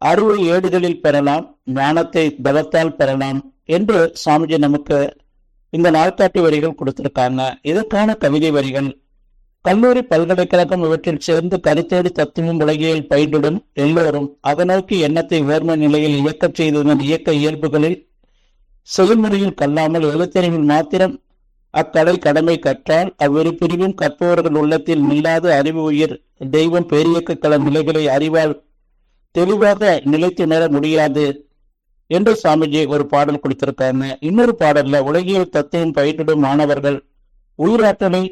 அறுவை ஏடுகளில் பெறலாம் ஞானத்தை பலத்தால் பெறலாம் என்று சுவாமிஜி நமக்கு இந்த நாட்காட்டி வரிகள் கொடுத்திருக்காங்க. இதற்கான கவிதை வரிகள் கல்லூரி பல்கலைக்கழகம் இவற்றில் சேர்ந்து கருத்தேடு தத்துவம் உலகியல் பயின்றிடும் எல்லோரும் அதனோக்கி எண்ணத்தை உயர்ம நிலையில் இயக்கச் செய்ததன் இயக்க இயல்புகளில் செயல்முறையில் கல்லாமல் எழுத்தறிவில் மாத்திரம் அக்கலை கடமை கற்றால் அவ்விரு பிரிவும் கற்பவர்கள் உள்ளத்தில் நில்லாத அறிவு உயிர் தெய்வம் பேரியக்க நிலைகளை அறிவால் தெளிவாக நிலைத்து நேர முடியாது என்று சாமிஜி ஒரு பாடல் கொடுத்திருக்காங்க இன்னொரு பாடல்ல உலகியல் தத்துவம் பயிரிடும் மாணவர்கள் உயிராற்றலை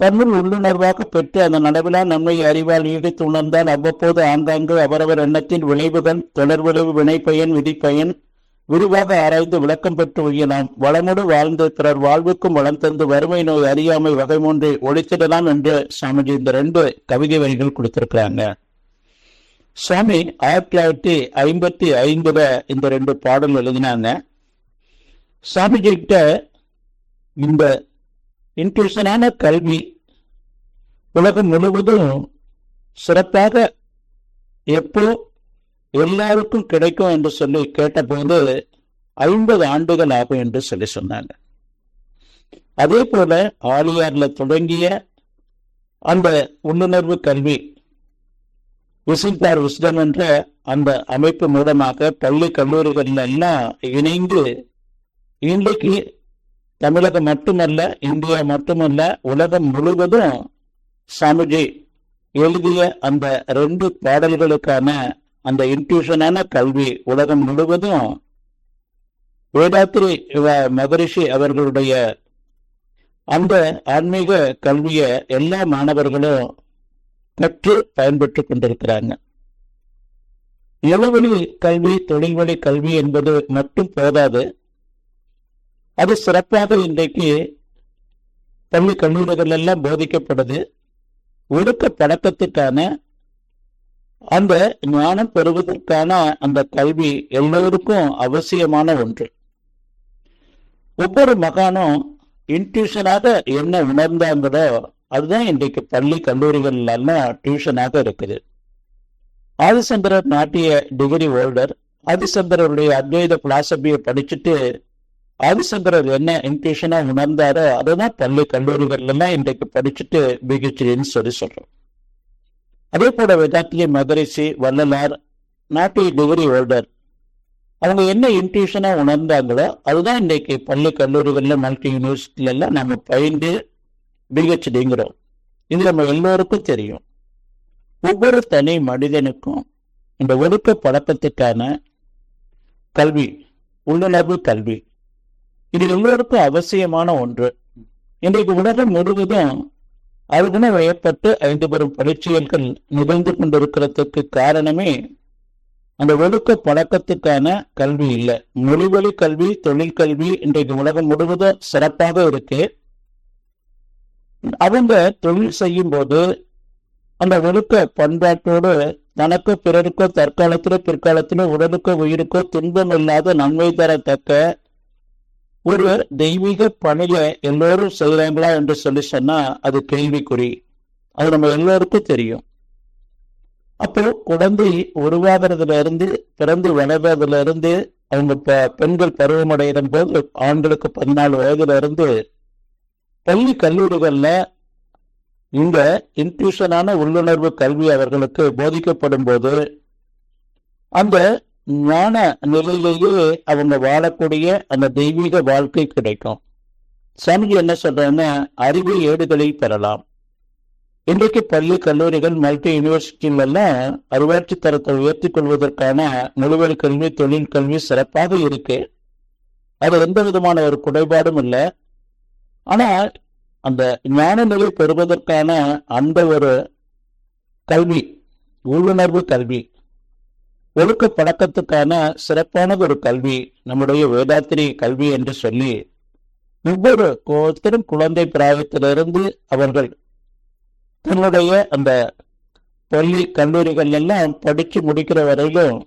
தன்னுள் உள்ளுணர்வாக பெற்று அந்த நடவிலா நம்மை அறிவால் ஈடுத்து உணர்ந்தால் அவ்வப்போது ஆங்காங்கு அவரவர் எண்ணத்தின் விளைவுகள் தொடர்விளைவு வினைப்பயன் விதிப்பயன் விரிவாக ஆராய்ந்து விளக்கம் பெற்று உயலாம் வளமுடு வாழ்ந்து பிறர் வாழ்வுக்கும் வளம் தந்து வறுமை நோய் அறியாமை வகை மூன்றை ஒழித்திடலாம் என்று சாமிஜி இந்த ரெண்டு கவிதை வரிகள் கொடுத்திருக்கிறாங்க. சுவாமி ஆயிரத்தி தொள்ளாயிரத்தி ஐம்பத்தி ஐந்துல இந்த ரெண்டு பாடல் எழுதினாங்க. சுவாமிஜி கிட்ட இந்த இன்ட்யூஷனான கல்வி உலகம் முழுவதும் சிறப்பாக எப்போ எல்லாருக்கும் கிடைக்கும் என்று சொல்லி கேட்டபோது ஐம்பது ஆண்டுகள் ஆகும் என்று சொல்லி சொன்னாங்க. அதே போல ஆளுநர்ல தொடங்கிய அந்த உள்ளுணர்வு கல்வி விசிட்டார் விஸ்டம் என்ற அந்த அமைப்பு மூலமாக பள்ளி கல்லூரிகள் எல்லாம் இணைந்து இன்றைக்கு தமிழகம் மட்டுமல்ல இந்தியா மட்டுமல்ல உலகம் முழுவதும் சாமிஜி எழுதிய அந்த ரெண்டு பாடல்களுக்கான அந்த இன்ட்யூஷனான கல்வி உலகம் முழுவதும் வேதாத்திரி மகரிஷி அவர்களுடைய அந்த ஆன்மீக கல்வியை எல்லா மாணவர்களும் கற்று பயன்பெற்று கொண்டிருக்கிறாங்க. இளவழி கல்வி தொழில்வழி கல்வி என்பது மட்டும் போதாது. அது சிறப்பாக இன்றைக்கு பள்ளி கல்லூரிகள் எல்லாம் போதிக்கப்படுது. ஒடுக்க பழக்கத்துக்கான அந்த ஞானம் பெறுவதற்கான அந்த கல்வி எல்லோருக்கும் அவசியமான ஒன்று. ஒவ்வொரு மகானும் இன்ட்யூஷனாக என்ன உணர்ந்தாங்களோ அதுதான் இன்றைக்கு பள்ளி கல்லூரிகள் எல்லாம் டியூஷனாக இருக்குது. ஆதிசங்கரர் நாட்டிய டிகிரி ஹோல்டர் ஆதிசங்கரருடைய அத்வைத பிலாசபியை படிச்சுட்டு ஆதிசங்கரர் என்ன இன்ட்யூஷனா உணர்ந்தாரோ அதுதான் பள்ளி கல்லூரிகள்ல இன்றைக்கு படிச்சுட்டு பிஹெச்டின்னு சொல்லி சொல்றோம். அதே போல வேதாத்திய மதுரைசி வள்ளலார் நாட்டிய டிகிரி ஹோல்டர் அவங்க என்ன இன்ட்யூஷனா உணர்ந்தாங்களோ அதுதான் இன்றைக்கு பள்ளி கல்லூரிகள்ல மல்டி யூனிவர்சிட்டில எல்லாம் நம்ம பயின்று பிஹெச்டிங்கிறோம் இது நம்ம எல்லோருக்கும் தெரியும். ஒவ்வொரு தனி மனிதனுக்கும் இந்த ஒழுக்க பழக்கத்துக்கான கல்வி உள்ளுணர்வு கல்வி இது எல்லோருக்கும் அவசியமான ஒன்று. இன்றைக்கு உலகம் முழுவதும் அதுக்குன்னு வயப்பட்டு ஐந்து பெரும் பரீட்சைகள் நிகழ்ந்து கொண்டிருக்கிறதுக்கு காரணமே அந்த ஒழுக்க பழக்கத்துக்கான கல்வி இல்லை. மொழிவழி கல்வி தொழில் கல்வி இன்றைக்கு உலகம் முழுவதும் சிறப்பாக இருக்கு. அவங்க தொழில் செய்யும் போது அந்த ஒழுக்க பண்பாட்டோடு தனக்கு பிறருக்கோ தற்காலத்திலோ பிற்காலத்திலோ உடலுக்கோ உயிருக்கோ துன்பம் இல்லாத நன்மை தரத்தக்க ஒரு தெய்வீக பணியை எல்லோரும் செய்கிறாங்களா என்று சொல்லி சொன்னா அது கேள்விக்குறி. அது நம்ம எல்லோருக்கும் தெரியும். அப்போ குழந்தை உருவாகிறதுல இருந்து பிறந்து வளர்றதுல இருந்து அவங்க பெண்கள் பருவமடைகிற போது ஆண்களுக்கு பதினாலு வயதுல இருந்து பள்ளி கல்லூரிகளில் இந்த இன்ட்யூஷனான உள்ளுணர்வு கல்வி அவர்களுக்கு போதிக்கப்படும் போது அந்த ஞான நிலையிலேயே அவங்க வாழக்கூடிய அந்த தெய்வீக வாழ்க்கை கிடைக்கும். சாமிஜி என்ன சொல்றாங்கன்னா அறிவு ஏடுகளை பெறலாம். இன்றைக்கு பள்ளி கல்லூரிகள் மல்டி யூனிவர்சிட்டிகளெல்லாம் அறிவாட்சி தரத்தை உயர்த்திக் கொள்வதற்கான முழுவல் கல்வி தொழில் கல்வி சிறப்பாக இருக்கு. அது எந்த விதமான ஒரு குறைபாடும் இல்லை. ஆனால் அந்த ஞான நிலை பெறுவதற்கான அந்த ஒரு கல்வி உள்ளுணர்வு கல்வி ஒழுக்க பழக்கத்துக்கான சிறப்பானது ஒரு கல்வி நம்முடைய வேதாத்திரி கல்வி என்று சொல்லி ஒவ்வொரு ஒருத்தரும் குழந்தை பிராயத்திலிருந்து அவர்கள் தன்னுடைய அந்த பள்ளி கல்லூரிகள் எல்லாம் படித்து முடிக்கிற வரையிலும்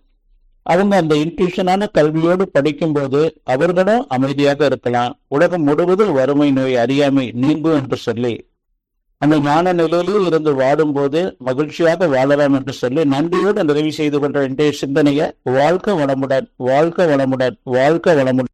அவங்க அந்த இன்ட்யூஷனான கல்வியோடு படிக்கும்போது அவர்களும் அமைதியாக இருக்கலாம். உலகம் முழுவதும் வறுமை நோய் அறியாமை நீங்கும் என்று சொல்லி அந்த ஞான நிலையிலும் இருந்து வாடும்போது மகிழ்ச்சியாக வாழலாம் என்று சொல்லி நன்றியோடு நிறைவு செய்து கொண்ட இன்றைய சிந்தனையை வாழ்க்க வளமுடன் வாழ்க்க வளமுடன் வாழ்க்க வளமுடன்.